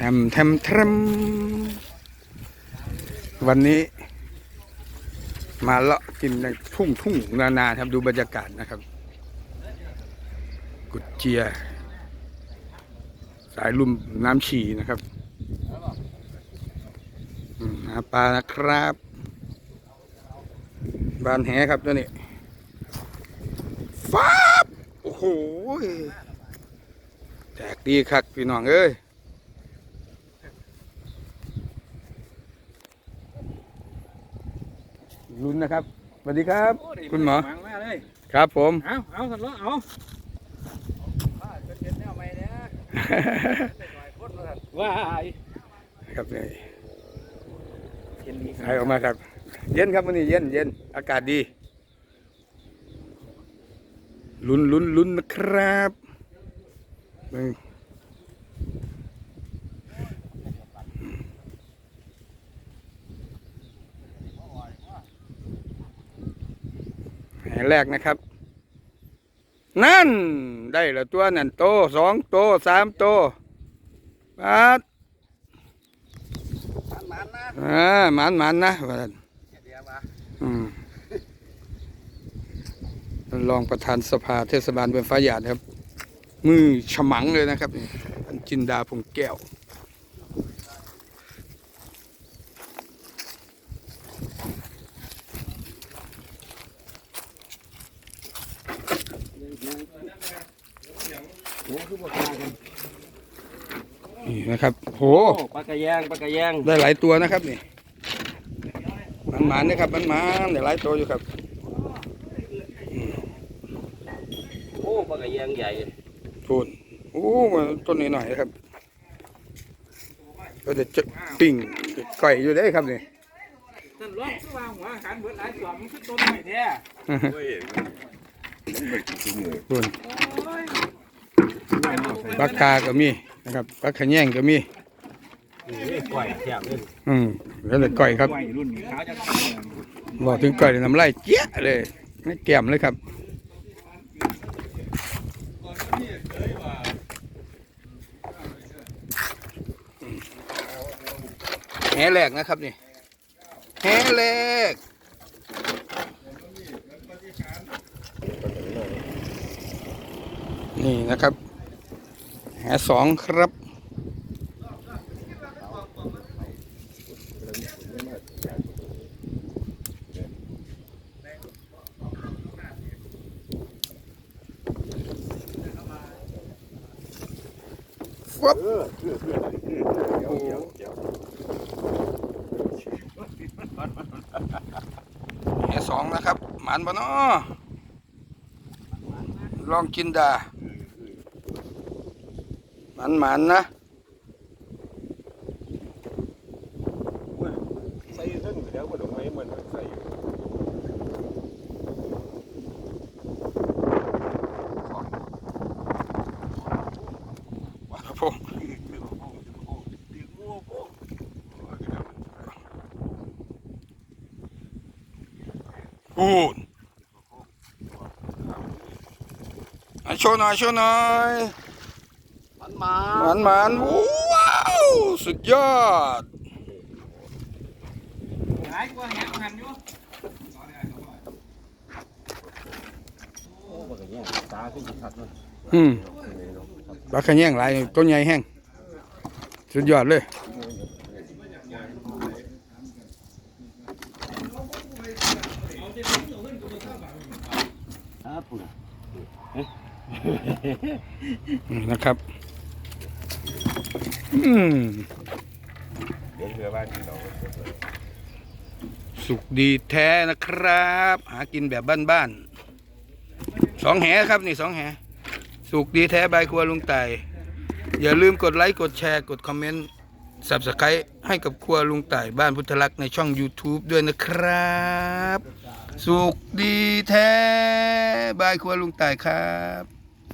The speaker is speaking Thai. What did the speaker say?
ทมแทมแทมวันนี้ มาเลาะกินในทุ่งทุ่งนานาครับดูบรรยากาศนะครับ กุดเจีย สายลุ่มน้ำฉี่นะครับหาปลานะครับ บานแหครับตัวนี้ฟ้าบโอ้โหแตกดีคักพี่น้องเอ้ย ลุ้นนะครับสวัสดีครับ คุณหมอวางมาเลยครับผม เอาเอาสันล้อเอาว้ายครับนี่เห็นดีใครออกมาครับ เย็นครับวันนี้เย็นเย็นอากาศดี ลุ้นลุ้นลุ้นนะครับ เบิ่งแห่แรกนะครับ นั่น ได้ล้วตัวนั่นโตสองโตสามโตปาดมันนะอ่าหมันหมันนะว่านเดี๋ยวมาอืมรองประธานสภาเทศบาลเมืองฟ้าหยาดครับ มือฉมังเลยนะครับท่านจินดาพงแก้ว โอ้คือบ่กล้ากันนี่นะครับโหโอ้ปลากระแยงปลากระแยงได้หลายตัวนะครับนี่มันหมานนะครับมันหมานได้หลายตัวอยู่ครับโอ้ปลากระแยงใหญ่ทูนโอ้มันต้นนี้หน่อยนะครับก็จะจะติ่งก่อยอยู่ได้ครับนี่สันล้อคือวางหัวอาหารเบิดหลายตัวมันคือต้นไม้แท้ทูนโอ้ย ปลากาก็มีนะครับปลาขะแยงก็มีนี่กล้วยแซ่บเลยอืมแล้วแต่ก่อยครับรุ่นขาวจะบอกถึงก่อยน้ำลายเจี๊ยเลยไม่แก้มเลยครับแหแหลกนะครับนี่แหแหลก นี่นะครับ แหสองครับฟับแหสองนะครับ หมันบ่เนาะลองกินดาห มันหมันๆนะใส่เส้นเดี๋ยวมันออกมาให้มันใส่ว้าวผมพูดอะโชว์หน่อยโชว์หน่อย มันมาหมันหมันๆว้าวสุดยอดหลายกว่าแหงหันอยู่โอ้ปลากระแยงตาขึ้นชัดเลยอืมปลาขะแยงหลายต้นใหญ่แห้งสุดยอดเลยครับปุ่นนี่นะครับอืม เดี๋ยวเรือบ้านที่เราสุกดีแท้นะครับ หากินแบบบ้านๆสองแหครับนี่สองแห สุกดีแท้ใบครัวลุงไต่อย่าลืมกดไลค์กดแชร์กดคอมเมนต์สับสไครต์ให้กับครัวลุงไต่บ้านพุทธลักษณ์ในช่อง YouTube ด้วยนะครับ สุกดีแท้บายครัวลุงไต่ครับ